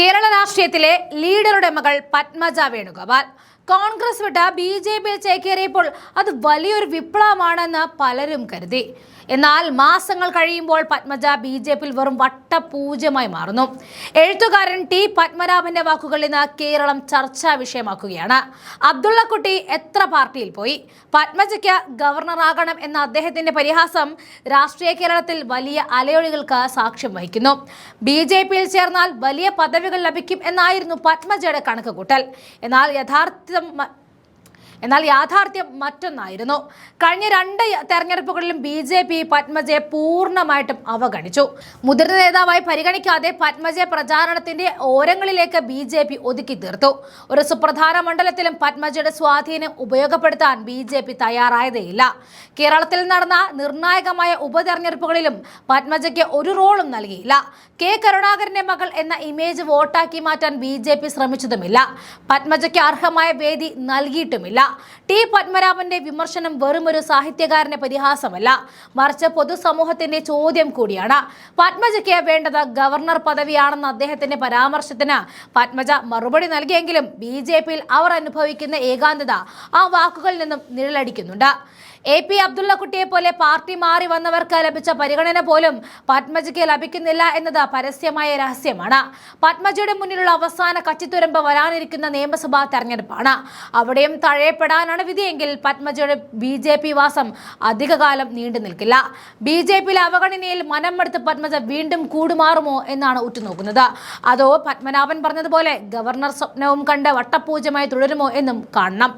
കേരള രാഷ്ട്രീയത്തിലെ ലീഡറുടെ മകൾ പത്മജ വേണുഗോപാൽ. കോൺഗ്രസ് വിട്ട് ബി ജെ പിയിൽ ചേക്കേറിയപ്പോൾ അത് വലിയൊരു വിപ്ലവമാണെന്ന് പലരും കരുതി. എന്നാൽ മാസങ്ങൾ കഴിയുമ്പോൾ പത്മജ ബി ജെ പിയിൽ വെറും വട്ടപൂജ്യമായി മാറുന്നു. എഴുത്തുകാരൻ ടി പത്മനാഭന്റെ വാക്കുകൾ ഇന്ന് കേരളം ചർച്ചാ വിഷയമാക്കുകയാണ്. അബ്ദുള്ളക്കുട്ടി എത്ര പാർട്ടിയിൽ പോയി? പത്മജയ്ക്ക് ഗവർണറാകണം എന്ന അദ്ദേഹത്തിന്റെ പരിഹാസം രാഷ്ട്രീയ കേരളത്തിൽ വലിയ അലയൊളികൾക്ക് സാക്ഷ്യം വഹിക്കുന്നു. ബി ജെ പിയിൽ ചേർന്നാൽ വലിയ പദവികൾ ലഭിക്കും എന്നായിരുന്നു പത്മജയുടെ കണക്കുകൂട്ടൽ. എന്നാൽ യഥാർത്ഥം some എന്നാൽ യാഥാർത്ഥ്യം മറ്റൊന്നായിരുന്നു. കഴിഞ്ഞ രണ്ട് തെരഞ്ഞെടുപ്പുകളിലും ബി ജെ പി പത്മജയെ പൂർണമായിട്ടും അവഗണിച്ചു. മുതിർന്ന നേതാവായി പരിഗണിക്കാതെ പത്മജയെ പ്രചാരണത്തിന്റെ ഓരങ്ങളിലേക്ക് ബി ജെ പി ഒതുക്കി തീർത്തു. ഒരു സുപ്രധാന മണ്ഡലത്തിലും പത്മജയുടെ സ്വാധീനം ഉപയോഗപ്പെടുത്താൻ ബി ജെ പി തയ്യാറായതേയില്ല. കേരളത്തിൽ നടന്ന നിർണായകമായ ഉപതെരഞ്ഞെടുപ്പുകളിലും പത്മജയ്ക്ക് ഒരു റോളും നൽകിയില്ല. കെ കരുണാകരന്റെ മകൾ എന്ന ഇമേജ് വോട്ടാക്കി മാറ്റാൻ ബി ജെ പി ശ്രമിച്ചതുമില്ല. പത്മജയ്ക്ക് അർഹമായ വേദി നൽകിയിട്ടുമില്ല. ടി പത്മനാഭന്റെ വിമർശനം വെറുമൊരു സാഹിത്യകാരന്റെ പരിഹാസമല്ല. മറിച്ച് പൊതുസമൂഹത്തിന്റെ ചോദ്യം കൂടിയാണ്. പത്മജയ്ക്ക് വേണ്ടത് ഗവർണർ പദവിയാണെന്ന അദ്ദേഹത്തിന്റെ പരാമർശത്തിന് പത്മജ മറുപടി നൽകിയെങ്കിലും ബി അവർ അനുഭവിക്കുന്ന ഏകാന്തത ആ വാക്കുകളിൽ നിന്നും നിഴലടിക്കുന്നുണ്ട്. എ പി അബ്ദുള്ളക്കുട്ടിയെ പോലെ പാർട്ടി മാറി വന്നവർക്ക് ലഭിച്ച പരിഗണന പോലും പത്മജയ്ക്ക് ലഭിക്കുന്നില്ല എന്നത് പരസ്യമായ രഹസ്യമാണ്. പത്മജയുടെ മുന്നിലുള്ള അവസാന കച്ചിത്തുരമ്പ് വരാനിരിക്കുന്ന നിയമസഭാ തെരഞ്ഞെടുപ്പാണ്. അവിടെയും തഴയപ്പെടാനാണ് വിധിയെങ്കിൽ പത്മജയുടെ ബി ജെ പി വാസം അധികകാലം നീണ്ടു നിൽക്കില്ല. ബി ജെ പിയിലെ അവഗണനയിൽ മനം മടുത്ത് പത്മജ വീണ്ടും കൂടുമാറുമോ എന്നാണ് ഉറ്റുനോക്കുന്നത്. അതോ പത്മനാഭൻ പറഞ്ഞതുപോലെ ഗവർണർ സ്വപ്നവും കണ്ട് വട്ടപൂജമായി തുടരുമോ എന്നും കാണണം.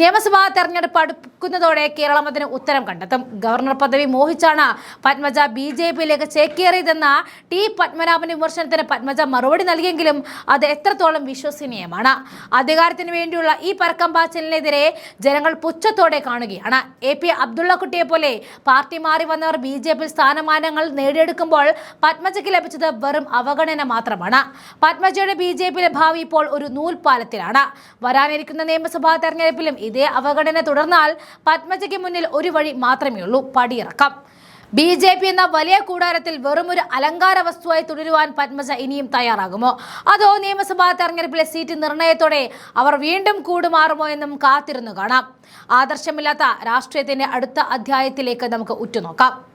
നിയമസഭാ തെരഞ്ഞെടുപ്പ് അടുക്കുന്നതോടെ കേരളം അതിന് ഉത്തരം കണ്ടെത്തും. ഗവർണർ പദവി മോഹിച്ചാണ് പത്മജ ബി ജെ പിയിലേക്ക് ചേക്കേറിയതെന്ന ടി പത്മനാഭന്റെ വിമർശനത്തിന് പത്മജ മറുപടി നൽകിയെങ്കിലും അത് എത്രത്തോളം വിശ്വസനീയമാണ്. അധികാരത്തിന് വേണ്ടിയുള്ള ഈ പരക്കം പാച്ചിലിനെതിരെ ജനങ്ങൾ പുച്ഛത്തോടെ കാണുകയാണ്. എ പി അബ്ദുള്ളക്കുട്ടിയെ പോലെ പാർട്ടി മാറി വന്നവർ ബി ജെ പി സ്ഥാനമാനങ്ങൾ നേടിയെടുക്കുമ്പോൾ പത്മജയ്ക്ക് ലഭിച്ചത് വെറും അവഗണന മാത്രമാണ്. പത്മജയുടെ ബി ജെ പിയിലെ ഭാവി ഇപ്പോൾ ഒരു നൂൽപാലത്തിലാണ് വരാനിരിക്കുന്ന നിയമസഭാ തെരഞ്ഞെടുപ്പിലും ഇതേ അവഗണന തുടർന്നാൽ പത്മജയ്ക്ക് മുന്നിൽ ഒരു വഴി മാത്രമേ ഉള്ളൂ പടിയിറക്കം. ബി ജെ പി എന്ന വലിയ കൂടാരത്തിൽ വെറും ഒരു അലങ്കാര വസ്തുവായി തുടരുവാൻ പത്മജ ഇനിയും തയ്യാറാകുമോ? അതോ നിയമസഭാ തെരഞ്ഞെടുപ്പിലെ സീറ്റ് നിർണയത്തോടെ അവർ വീണ്ടും കൂടുമാറുമോ എന്നും കാത്തിരുന്നു കാണാം. ആദർശമില്ലാത്ത രാഷ്ട്രീയത്തിന്റെ അടുത്ത അധ്യായത്തിലേക്ക് നമുക്ക് ഉറ്റുനോക്കാം.